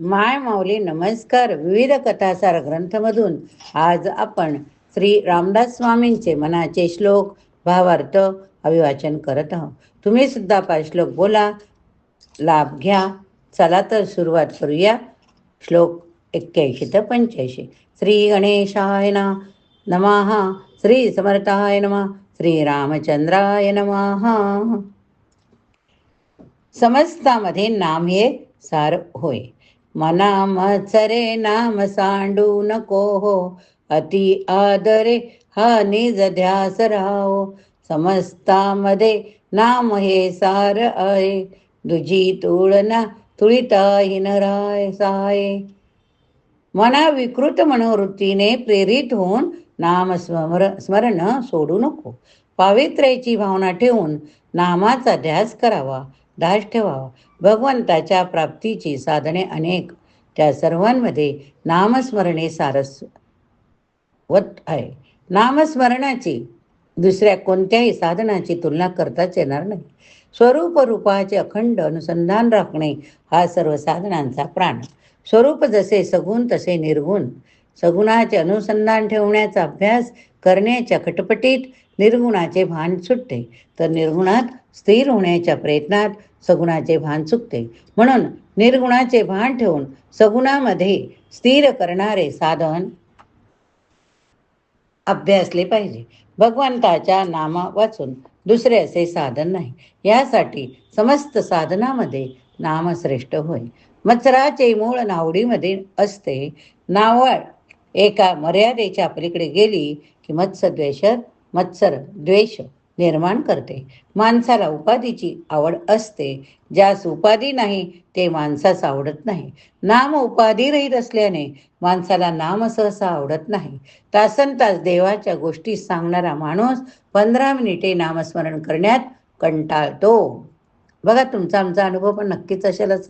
माय माऊली नमस्कार. विविध कथासार ग्रंथमधून आज आपण श्री रामदास स्वामींचे मनाचे श्लोक भावार्थ अभिवाचन करत आहोत. तुम्ही सुद्धा पाच श्लोक बोला लाभ घ्या. चला तर सुरुवात करूया. श्लोक एक्क्याऐंशी ते पंच्याऐंशी. श्री गणेशाय ना नमहा श्री समर्थाय नमः. श्री रामचंद्राय नमहा समस्तामध्ये नाम हे सार होय. मना मत्सरे नाम सांडू नको हो. अति आदरे हा निज ध्यास राहो. समस्तामध्ये नाम हे सार आहे. दुजी तुळना तुळिताहीन राय साय. मना विकृत मनोवृत्तीने प्रेरित होऊन नाम स्मर स्मरण सोडू नको. पावित्र्याची भावना ठेवून नामाचा ध्यास करावा. दास ठेवावा. भगवंताच्या प्राप्तीची साधने अनेक. त्या सर्वांमध्ये नामस्मरणे सारस्वत आहे. नामस्मरणाची दुसऱ्या कोणत्याही साधनाची तुलना करताच येणार नाही. स्वरूप रूपाचे अखंड अनुसंधान राखणे हा सर्व साधनांचा प्राण. स्वरूप जसे सगुण तसे निर्गुण. सगुणाचे अनुसंधान ठेवण्याचा अभ्यास करण्याच्या खटपटीत निर्गुणाचे भान सुटते. तर निर्गुणात स्थिर होण्याच्या प्रयत्नात सगुणाचे भान चुकते. म्हणून निर्गुणाचे भान ठेवून सगुणामध्ये स्थिर करणारे साधन अभ्यासले पाहिजे. भगवंताच्या नामा वाचून दुसरे असे साधन नाही. यासाठी समस्त साधनामध्ये नामश्रेष्ठ होय. मत्सराचे मूळ नावडीमध्ये असते. नावळ एका मर्यादेच्या पलीकडे गेली की मत्सद्वेष मत्सर द्वेष. निर्माण करते. माणसाला उपाधीची आवड असते. ज्यास उपाधी नाही ते माणसास आवडत नाही. नाम उपाधी रहित असल्याने माणसाला नाम सहसा आवडत नाही. तासन तास देवाच्या गोष्टी सांगणारा माणूस पंधरा मिनिटे नामस्मरण करण्यात कंटाळतो. बघा तुमचा आमचा अनुभव पण नक्कीच असेलच.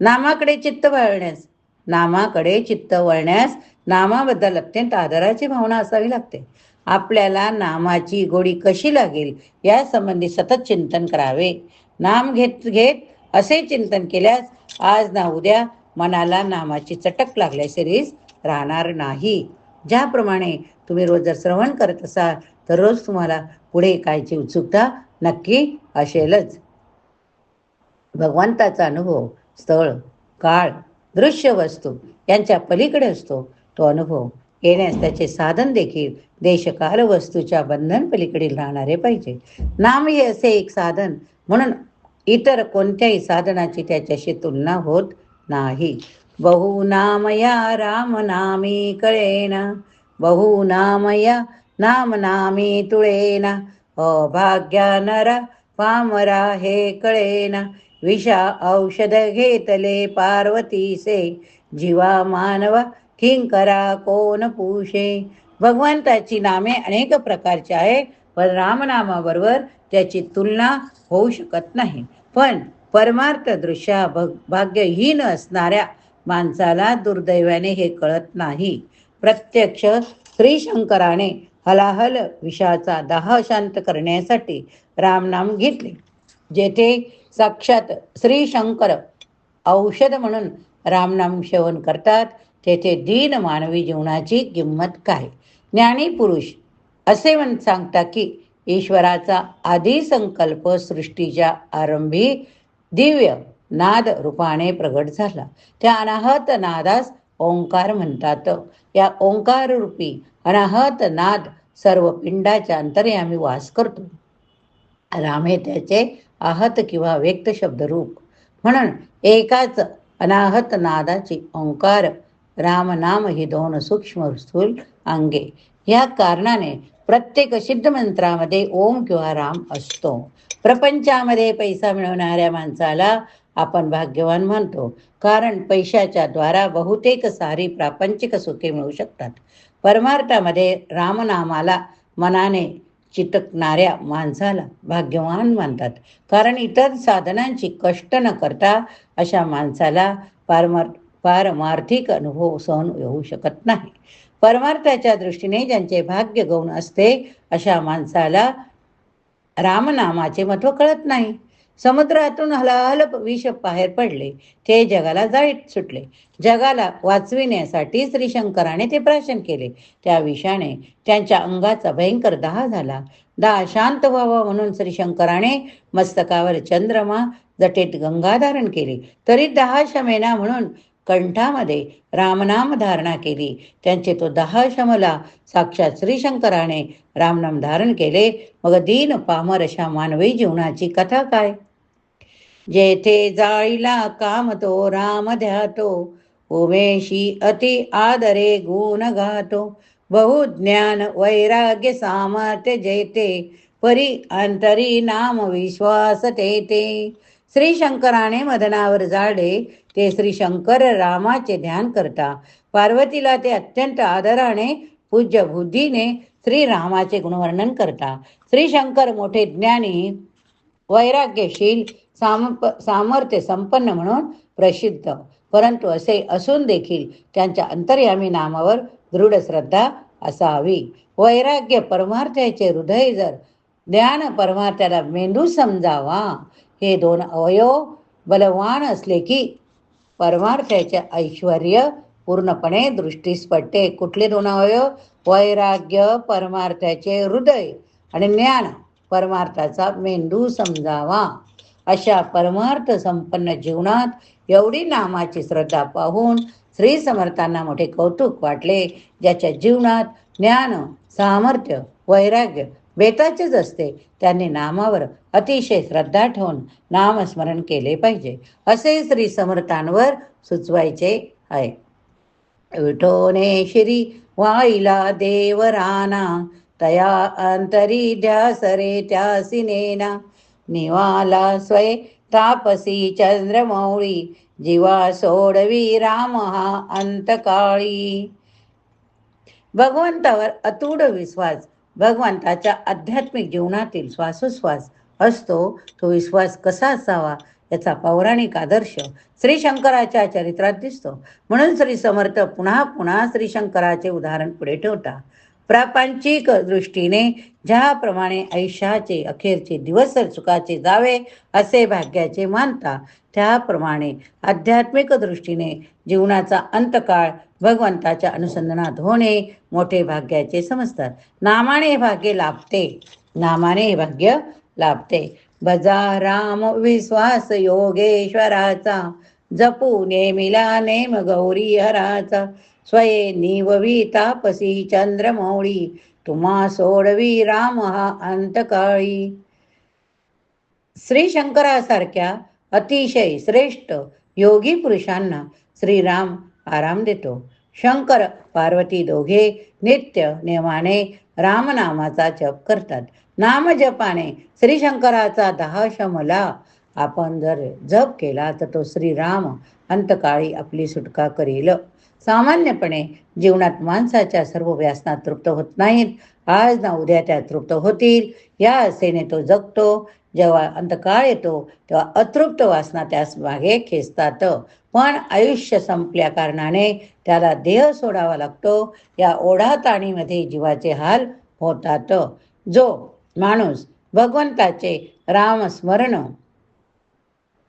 नामाकडे चित्त वळण्यास नामाकडे चित्त वळण्यास नामाबद्दल अत्यंत आदराची भावना असावी लागते. आपल्याला नामाची गोडी कशी लागेल? या संबंधी सतत चिंतन करावे. नाम घेत घेत असे चिंतन केल्यास आज ना उद्या मनाला नामाची चटक लागल्याशिरीस राहणार नाही. ज्याप्रमाणे तुम्ही रोज जर श्रवण करत असाल तर रोज तुम्हाला पुढे कायची उत्सुकता नक्की असेलच. भगवंताचा अनुभव स्थळ काळ दृश्य वस्तू यांच्या पलीकडे असतो. तो अनुभव येण्यास त्याचे साधन देखील देशकाल वस्तूच्या बंधन पलीकडे राहणारे पाहिजे. नाम हे असे एक साधन म्हणून इतर कोणत्याही साधनाची त्याच्याशी तुलना होत नाही. बहु नामया राम नामी कळेना बहु नामया नाम नामी तुळेना अभाग्या नरा पामरा हे कळेना विषा औषध घेतले पार्वतीसे जीवा मानवा किंकरा कोण पुषे? भगवंताची नामे अनेक प्रकारची आहे पण रामनामाबरोबर त्याची तुलना होऊ शकत नाही. पण परमार्थ दृश्या भग भाग्यहीन असणाऱ्या माणसाला दुर्दैवाने हे कळत नाही. प्रत्यक्ष श्रीशंकराने हलाहल विषाचा दाह शांत करण्यासाठी रामनाम घेतले जेथे साक्षात श्रीशंकर औषध म्हणून रामनाम सेवन करतात. तेथे दीन मानवी जीवनाची किंमत काय? ज्ञानी पुरुष असे म्हण सांगता की ईश्वराचा आधी संकल्प सृष्टीच्या आरंभी दिव्य नाद रूपाने प्रगट झाला. त्या अनाहत नादास ओंकार म्हणतात. या ओंकार रूपी अनाहत नाद सर्व पिंडाच्या अंतर्यामी वास करतो. राम हे त्याचे आहत किंवा व्यक्त शब्द रूप म्हणून एकाच अनाहत नादाची ओंकार राम नाम ही दोन सूक्ष्म स्थूल अंगे. या कारणाने प्रत्येक सिद्ध मंत्रामध्ये ओम किंवा राम असतो. प्रपंचामध्ये पैसा मिळवणाऱ्या माणसाला आपण भाग्यवान म्हणतो कारण पैशाच्या द्वारा बहुतेक सारी प्रापंचिक सुखे मिळू शकतात. परमार्थामध्ये रामनामाला मनाने चिटकणाऱ्या माणसाला भाग्यवान मानतात. कारण इतर साधनांची कष्ट न करता अशा माणसाला पारमार्थ पारमार्थिक अनुभव सहन होऊ शकत नाही. परमार्थाच्या दृष्टीने ज्यांचे भाग्य गौण असते अशा माणसाला रामनामाचे महत्त्व कळत नाही. समुद्रातून हलाहल विष बाहेर पडले ते जगाला जाळीत सुटले. जगाला वाचविण्यासाठी श्रीशंकराने ते प्राशन केले. त्या विषाने त्यांच्या अंगाचा भयंकर दाह झाला. दाह शांत व्हावा म्हणून श्रीशंकराने मस्तकावर चंद्रमा जटेत गंगा धारण केली. तरी दहा शमेना म्हणून कंठामध्ये रामनाम धारणा केली. त्यांचे तो दहा शमला साक्षात श्रीशंकराने रामनाम धारण केले. मग दीन पामर अशा मानवी जीवनाची कथा काय? जेथे जाळीला काम तो राम ध्यातो. उमेशी अति आदरे गुण गातो. बहुज्ञान वैराग्य सामर्थ्य जेते परी अंतरी नाम विश्वास तेते श्री शंकराने मदनावर जाडे ते श्री शंकर रामाचे ध्यान करता. पार्वतीला ते अत्यंत आदराने पूज्य बुद्धीने श्री रामाचे गुणवर्णन करता. श्री शंकर मोठे ज्ञानी वैराग्यशील साम सामर्थ्य संपन्न म्हणून प्रसिद्ध. परंतु असे असून देखील त्यांच्या अंतर्यामी नामावर दृढ श्रद्धा असावी. वैराग्य परमार्थाचे हृदय जर ज्ञान परमार्थाला मेंदू समजावा. हे दोन अवयव बलवान असले की परमार्थाचे ऐश्वर पूर्णपणे दृष्टीस पडते. कुठले दोन अवयव? वैराग्य परमार्थाचे हृदय आणि ज्ञान. परमार्थाचा मेंदू समजावा. अशा परमार्थ संपन्न जीवनात एवढी नामाची श्रद्धा पाहून श्री समर्थांना मोठे कौतुक वाटले ज्याच्या जीवनात ज्ञान सामर्थ्य वैराग्य बेताचेच असते. त्यांनी नामावर अतिशय श्रद्धा ठेवून नामस्मरण केले पाहिजे. असे श्री समर्थांवर सुचवायचे आहे. विठोने श्री वाईला देवराना तया अंतरी द्या सरे त्या सिनेना निवाला स्वय तापसी चंद्रमौळी जीवा सोडवी राम हा अंतकाळी. भगवंतावर अतूड विश्वास भगवंताच्या आध्यात्मिक जीवनातील श्वासोश्वास असतो तो विश्वास कसा असावा याचा पौराणिक आदर्श श्री शंकराच्या चरित्रात दिसतो. म्हणून श्री समर्थ पुन्हा पुन्हा श्री शंकराचे उदाहरण पुढे ठेवता प्रापंचिक दृष्टीने ज्याप्रमाणे आयुष्याचे अखेरचे दिवस सुखाचे जावे असे भाग्याचे मानता त्याप्रमाणे आध्यात्मिक दृष्टीने जीवनाचा अंतकाळ भगवंताच्या अनुसंधानात होणे मोठे भाग्याचे समजतात. नामाने भाग्य लाभते. नामाने भाग्य लाभते. बजा राम विश्वास योगेश्वराचा. जपू नेमिला नेम गौरी हराचा. स्वये निववी तापसी चंद्रमौळी. तुम्हा सोडवी राम हा अंतकाळी. श्री शंकरासारख्या अतिशय श्रेष्ठ योगी पुरुषांना श्रीराम आराम देतो. शंकर पार्वती दोघे नित्य नेमाने रामनामाचा जप करतात. नामजपाने श्री शंकराचा दहा शमला आपण जर जप केला तर तो श्रीराम अंतकाळी आपली सुटका करील. सामान्यपणे जीवनात माणसाच्या सर्व व्यासनात तृप्त होत नाहीत. आज ना उद्या त्या तृप्त होतील. या असेने तो जगतो. जेव्हा अंतकाळ येतो तेव्हा अतृप्त वासना त्यास मागे खेचतात. पण आयुष्य संपल्या कारणाने त्याला देह सोडावा लागतो. या ओढाताणीमध्ये जीवाचे हाल होतात. जो माणूस भगवंताचे रामस्मरण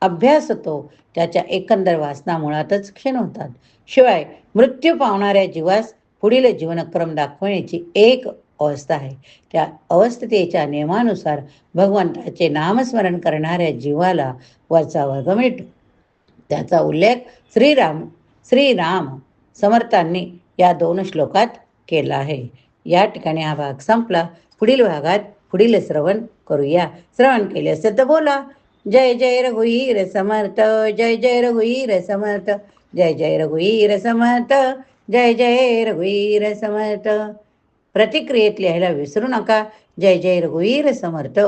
अभ्यास होतो त्याच्या एकंदर वासना मुळातच क्षीण होतात. शिवाय मृत्यू पावणाऱ्या जीवास पुढील जीवनक्रम दाखवण्याची एक अवस्था आहे. त्या अवस्थेच्या नियमानुसार भगवंताचे नामस्मरण करणाऱ्या जीवाला वरचा वर्ग मिळतो त्याचा उल्लेख श्रीराम श्रीराम समर्थांनी या दोन श्लोकात केला आहे. या ठिकाणी हा भाग संपला. पुढील भागात पुढील श्रवण करूया. श्रवण केले असेल तर बोला. जय जय रघुवीर समर्थ जय जय रघुवीर समर्थ जय जय रघुवीर समर्थ जय जय रघुवीर समर्थ. प्रतिक्रियेत लिहायला विसरू नका. जय जय रघुवीर समर्थ.